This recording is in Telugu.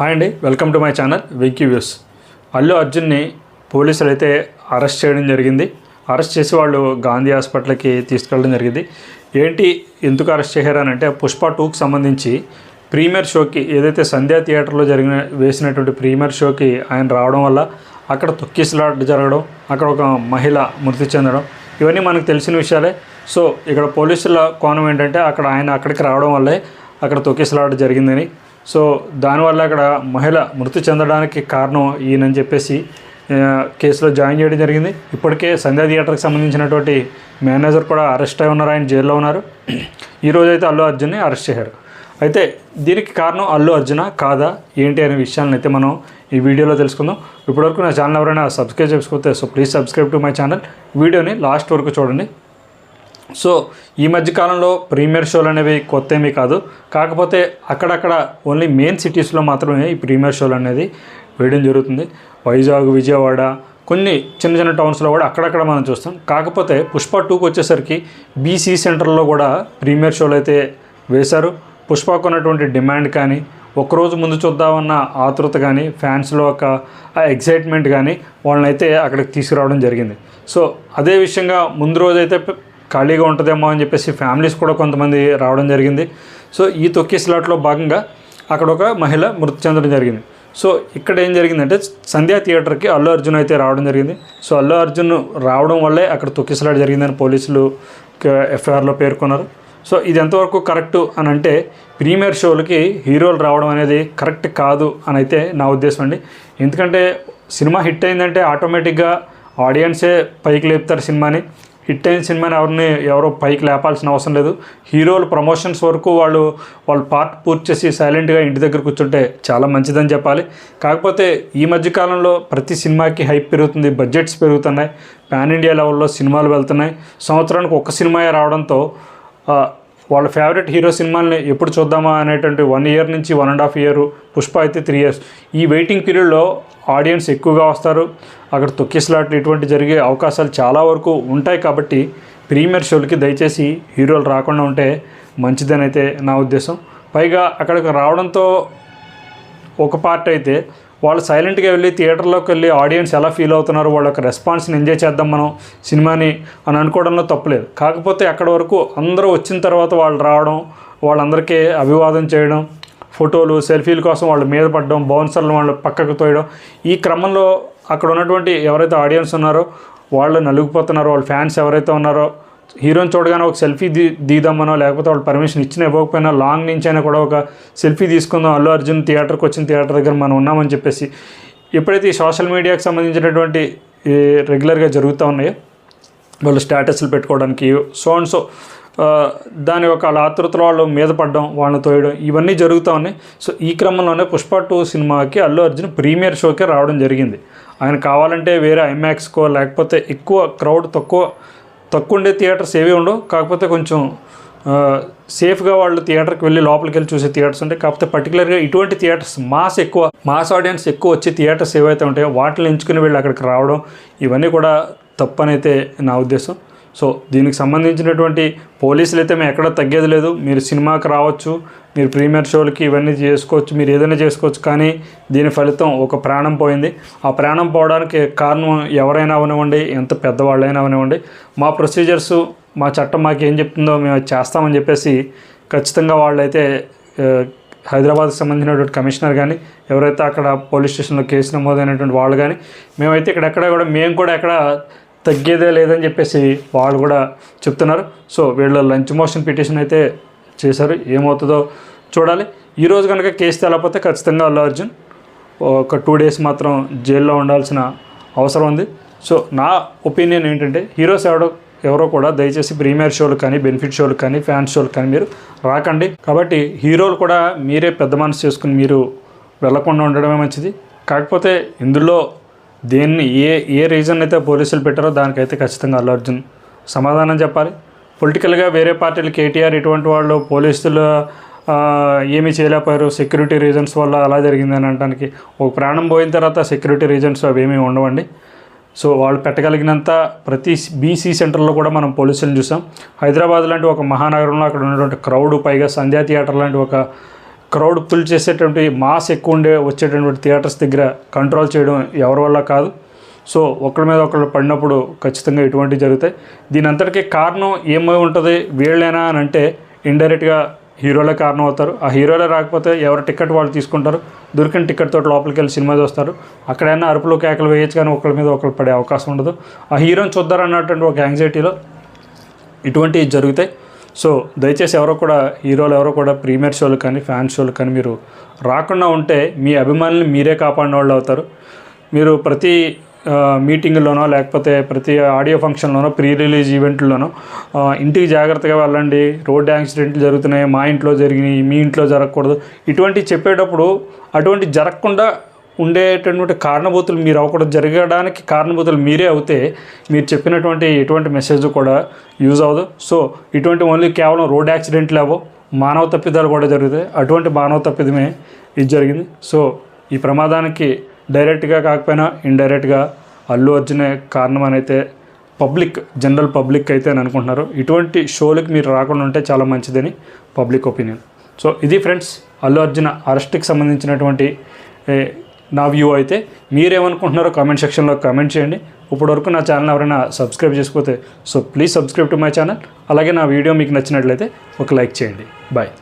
హాయ్ అండి welcome to my channel Venky views. Allu అర్జున్ని పోలీసులు అయితే అరెస్ట్ చేయడం జరిగింది. అరెస్ట్ చేసి వాళ్ళు గాంధీ హాస్పిటల్కి తీసుకెళ్ళడం జరిగింది. ఏంటి ఎందుకు అరెస్ట్ చేశారనంటే పుష్ప టూకి సంబంధించి ప్రీమియర్ షోకి ఏదైతే సంధ్యా థియేటర్లో జరిగిన వేసినటువంటి ప్రీమియర్ షోకి ఆయన రావడం వల్ల అక్కడ తొక్కిసలాట జరగడం అక్కడ ఒక మహిళ మృతి చెందడం ఇవన్నీ మనకు తెలిసిన విషయాలే. సో ఇక్కడ పోలీసుల కోణం ఏంటంటే అక్కడ ఆయన అక్కడికి రావడం వల్లే అక్కడ తొక్కిసలాట జరిగిందని. సో దానివల్ల అక్కడ మహిళ మృతి చెందడానికి కారణం ఈయనని చెప్పేసి కేసులో జాయిన్ చేయడం జరిగింది. ఇప్పటికే సంధ్యా థియేటర్కి సంబంధించినటువంటి మేనేజర్ కూడా అరెస్ట్ అయి ఉన్నారు. ఆయన జైల్లో ఉన్నారు. ఈరోజు అయితే అల్లు అర్జున్ని అరెస్ట్ చేశారు. అయితే దీనికి కారణం అల్లు అర్జున కాదా? ఏంటి అనే విషయాలను అయితే మనం ఈ వీడియోలో తెలుసుకుందాం. ఇప్పటివరకు నా ఛానల్ ఎవరైనా subscribe చేసుకోతే so please subscribe to my channel. వీడియోని లాస్ట్ వరకు చూడండి. సో ఈ మధ్య కాలంలో ప్రీమియర్ షోలు అనేవి కొత్త ఏమీ కాదు. కాకపోతే అక్కడక్కడ ఓన్లీ మెయిన్ సిటీస్లో మాత్రమే ఈ ప్రీమియర్ షోలు అనేది వేయడం జరుగుతుంది. వైజాగ్ విజయవాడ కొన్ని చిన్న చిన్న టౌన్స్లో కూడా అక్కడక్కడ మనం చూస్తాం. కాకపోతే పుష్ప టూకి వచ్చేసరికి బీసీ సెంటర్లో కూడా ప్రీమియర్ షోలు అయితే వేశారు. పుష్పకు ఉన్నటువంటి డిమాండ్ కానీ ఒకరోజు ముందు చూద్దామన్న ఆతృత కానీ ఫ్యాన్స్లో ఒక ఎగ్జైట్మెంట్ కానీ వాళ్ళని అయితే అక్కడికి తీసుకురావడం జరిగింది. సో అదే విషయంగా ముందు రోజైతే ఖాళీగా ఉంటుందేమో అని చెప్పేసి ఫ్యామిలీస్ కూడా కొంతమంది రావడం జరిగింది. సో ఈ తొక్కి స్లాట్లో భాగంగా అక్కడ ఒక మహిళ మృతి చెందడం జరిగింది. సో ఇక్కడ ఏం జరిగిందంటే సంధ్యా థియేటర్కి అల్లు అర్జున్ అయితే రావడం జరిగింది. సో అల్లు అర్జున్ రావడం వల్లే అక్కడ తొక్కిసలాట జరిగిందని పోలీసులు ఎఫ్ఐఆర్లో పేర్కొన్నారు. సో ఇది ఎంతవరకు కరెక్ట్ అని అంటే ప్రీమియర్ షోలకి హీరోలు రావడం అనేది కరెక్ట్ కాదు అని అయితే నా ఉద్దేశం అండి. ఎందుకంటే సినిమా హిట్ అయిందంటే ఆటోమేటిక్గా ఆడియన్సే పైకి లేపుతారు సినిమాని. హిట్ అయిన సినిమాని ఎవరిని ఎవరో పైకి లేపాల్సిన అవసరం లేదు. హీరోలు ప్రమోషన్స్ వరకు వాళ్ళు వాళ్ళు పార్ట్ పూర్తి చేసి సైలెంట్గా ఇంటి దగ్గర కూర్చుంటే చాలా మంచిదని చెప్పాలి. కాకపోతే ఈ మధ్య కాలంలో ప్రతి సినిమాకి హైప్ పెరుగుతుంది బడ్జెట్స్ పెరుగుతున్నాయి. పాన్ ఇండియా లెవెల్లో సినిమాలు వెళ్తున్నాయి. సంవత్సరానికి ఒక్క సినిమా రావడంతో వాళ్ళ ఫేవరెట్ హీరో సినిమాల్ని ఎప్పుడు చూద్దామా అనేటువంటి వన్ ఇయర్ నుంచి one and half year Pushpa అయితే త్రీ ఇయర్స్ ఈ వెయిటింగ్ పీరియడ్లో ఆడియన్స్ ఎక్కువగా వస్తారు. అక్కడ తొక్కిసలాట్లు ఇటువంటి జరిగే అవకాశాలు చాలా వరకు ఉంటాయి కాబట్టి ప్రీమియర్ షోలకి దయచేసి హీరోలు రాకుండా ఉంటే మంచిదని అయితే నా ఉద్దేశం. పైగా అక్కడికి రావడంతో ఒక పార్ట్ అయితే వాళ్ళు సైలెంట్గా వెళ్ళి థియేటర్లోకి వెళ్ళి ఆడియన్స్ ఎలా ఫీల్ అవుతున్నారు వాళ్ళ యొక్క రెస్పాన్స్ని ఎంజాయ్ చేద్దాం మనం సినిమాని అని అనుకోవడంలో తప్పులేదు. కాకపోతే అక్కడి వరకు అందరూ వచ్చిన తర్వాత వాళ్ళు రావడం వాళ్ళందరికీ అభివాదం చేయడం ఫోటోలు సెల్ఫీల కోసం వాళ్ళు మీద పడడం బౌన్సర్లు వాళ్ళు పక్కకు తోయడం ఈ క్రమంలో అక్కడ ఉన్నటువంటి ఎవరైతే ఆడియన్స్ ఉన్నారో వాళ్ళు నలిగిపోతున్నారో వాళ్ళ ఫ్యాన్స్ ఎవరైతే ఉన్నారో హీరోని చూడగానే ఒక సెల్ఫీ దీ దిగుదామనో లేకపోతే వాళ్ళు పర్మిషన్ ఇచ్చిన ఇవ్వకపోయినా లాంగ్ నుంచి అయినా కూడా ఒక సెల్ఫీ తీసుకుందాం అల్లు అర్జున్ థియేటర్కి వచ్చిన థియేటర్ దగ్గర మనం ఉన్నామని చెప్పేసి. ఎప్పుడైతే ఈ సోషల్ మీడియాకి సంబంధించినటువంటి రెగ్యులర్గా జరుగుతూ ఉన్నాయో వాళ్ళు స్టేటస్లు పెట్టుకోవడానికి సో అండ్ సో దాని యొక్క ఆతృతలో వాళ్ళు మీద పడడం వాళ్ళని తోయడం ఇవన్నీ జరుగుతూ ఉన్నాయి. సో ఈ క్రమంలోనే పుష్ప టూ సినిమాకి అల్లు అర్జున్ ప్రీమియర్ షోకే రావడం జరిగింది. ఆయన కావాలంటే వేరే ఐమాక్స్కో లేకపోతే ఎక్కువ క్రౌడ్ తక్కువ తక్కువ ఉండే థియేటర్స్ ఏవి ఉండవు. కాకపోతే కొంచెం సేఫ్గా వాళ్ళు థియేటర్కి వెళ్ళి లోపలికి వెళ్ళి చూసే థియేటర్స్ ఉంటాయి. కాకపోతే పర్టికులర్గా ఇటువంటి థియేటర్స్ మాస్ ఎక్కువ మాస్ ఆడియన్స్ ఎక్కువ వచ్చే థియేటర్స్ ఏవైతే ఉంటాయో వాటిని ఎంచుకుని వెళ్ళి అక్కడికి రావడం ఇవన్నీ కూడా తప్పనైతే నా ఉద్దేశం. సో దీనికి సంబంధించినటువంటి పోలీసులు అయితే మేము ఎక్కడ తగ్గేది లేదు. మీరు సినిమాకి రావచ్చు మీరు ప్రీమియర్ షోలకి ఇవన్నీ చేసుకోవచ్చు మీరు ఏదైనా చేసుకోవచ్చు. కానీ దీని ఫలితం ఒక ప్రాణం పోయింది. ఆ ప్రాణం పోవడానికి కారణం ఎవరైనా అవనివ్వండి ఎంత పెద్దవాళ్ళైనా అవనివ్వండి. మా ప్రొసీజర్స్ మా చట్టం మాకు ఏం చెప్తుందో మేము చేస్తామని చెప్పేసి ఖచ్చితంగా వాళ్ళైతే హైదరాబాద్కి సంబంధించినటువంటి కమిషనర్ కానీ ఎవరైతే అక్కడ పోలీస్ స్టేషన్లో కేసు నమోదైనటువంటి వాళ్ళు కానీ మేమైతే ఇక్కడ ఎక్కడ కూడా మేము కూడా ఎక్కడ తగ్గేదే లేదని చెప్పేసి వాళ్ళు కూడా చెప్తున్నారు. సో వీళ్ళు లంచ్ మోషన్ పిటిషన్ అయితే చేశారు. ఏమవుతుందో చూడాలి. ఈరోజు కనుక కేసు తేలకపోతే ఖచ్చితంగా అల్లు అర్జున్ ఒక టూ డేస్ మాత్రం జైల్లో ఉండాల్సిన అవసరం ఉంది. సో నా ఒపీనియన్ ఏంటంటే హీరోస్ ఎవడో ఎవరో కూడా దయచేసి ప్రీమియర్ షోలు కానీ బెనిఫిట్ షోలు కానీ ఫ్యాన్స్ షోలు కానీ మీరు రాకండి. కాబట్టి హీరోలు కూడా మీరే పెద్ద మనసు చేసుకుని మీరు వెళ్ళకుండా ఉండడమే మంచిది. కాకపోతే ఇందులో దేన్ని ఏ ఏ రీజన్ అయితే పోలీసులు పెట్టారో దానికైతే ఖచ్చితంగా అల్లు అర్జున్ సమాధానం చెప్పాలి. పొలిటికల్గా వేరే పార్టీలు కేటీఆర్ ఇటువంటి వాళ్ళు పోలీసులు ఏమీ చేయలేకపోయారు. సెక్యూరిటీ రీజన్స్ వల్ల అలా జరిగిందని అనడానికి ఒక ప్రాణం పోయిన తర్వాత సెక్యూరిటీ రీజన్స్ అవి ఏమీ ఉండవండి. సో వాళ్ళు పెట్టగలిగినంత ప్రతి బీసీ సెంటర్లో కూడా మనం పోలీసులను చూసాం. హైదరాబాద్ లాంటి ఒక మహానగరంలో అక్కడ ఉన్నటువంటి క్రౌడ్ పైగా సంధ్యా థియేటర్ లాంటి ఒక క్రౌడ్ పుల్ చేసేటువంటి మాస్ ఎక్కువ ఉండే వచ్చేటటువంటి థియేటర్స్ దగ్గర కంట్రోల్ చేయడం ఎవరి వల్ల కాదు. సో ఒకరి మీద ఒకరు పడినప్పుడు ఖచ్చితంగా ఇటువంటివి జరుగుతాయి. దీని అంతటికీ కారణం ఏమై ఉంటుంది? వీళ్ళేనా అని అంటే ఇండైరెక్ట్గా హీరోలే కారణం అవుతారు. ఆ హీరోలే రాకపోతే ఎవరు టికెట్ వాళ్ళు తీసుకుంటారు? దొరికిన టికెట్ తోటి లోపలికి వెళ్ళి సినిమా చూస్తారు. అక్కడైనా అరుపులు కేకలు వేయచ్చు కానీ ఒకళ్ళ మీద ఒకరు పడే అవకాశం ఉండదు. ఆ హీరోని చూద్దారన్నటువంటి ఒక యాంగ్జైటీలో ఇటువంటివి జరుగుతాయి. సో దయచేసి ఎవరో కూడా హీరోలు ఎవరో కూడా ప్రీమియర్ షోలు కానీ ఫ్యాన్ షోలు కానీ మీరు రాకుండా ఉంటే మీ అభిమానులు మీరే కాపాడిన వాళ్ళు అవుతారు. మీరు ప్రతి మీటింగ్లోనో లేకపోతే ప్రతి ఆడియో ఫంక్షన్లోనో ప్రీ రిలీజ్ ఈవెంట్లోనో ఇంటికి జాగ్రత్తగా వెళ్ళండి. రోడ్ యాక్సిడెంట్లు జరుగుతున్నాయి మా ఇంట్లో జరిగినాయి మీ ఇంట్లో జరగకూడదు. ఇటువంటి చెప్పేటప్పుడు అటువంటి జరగకుండా ఉండేటటువంటి కారణభూతులు మీరు అవ్వకూడదు. జరగడానికి కారణభూతులు మీరే అవుతే మీరు చెప్పినటువంటి ఎటువంటి మెసేజ్ కూడా యూజ్ అవ్వదు. సో ఇటువంటి ఓన్లీ కేవలం రోడ్ యాక్సిడెంట్లు అవో మానవ తప్పిదాలు కూడా జరుగుతాయి. అటువంటి మానవ తప్పిదమే ఇది జరిగింది. సో ఈ ప్రమాదానికి డైరెక్ట్గా కాకపోయినా ఇండైరెక్ట్గా అల్లు అర్జునే కారణం అని అయితే పబ్లిక్ జనరల్ పబ్లిక్ అయితే అని అనుకుంటున్నారు. ఇటువంటి షోలకి మీరు రాకుండా ఉంటే చాలా మంచిదని పబ్లిక్ ఒపీనియన్. సో ఇది ఫ్రెండ్స్ అల్లు అర్జున అరెస్ట్కి సంబంధించినటువంటి నా వ్యూ అయితే మీరేమనుకుంటున్నారో కామెంట్ సెక్షన్లో కామెంట్ చేయండి. ఇప్పటివరకు నా ఛానల్ ఎవరైనా subscribe చేసుకోతే so please subscribe to my channel అలాగే నా వీడియో మీకు నచ్చినట్లయితే ఒక లైక్ చేయండి. బాయ్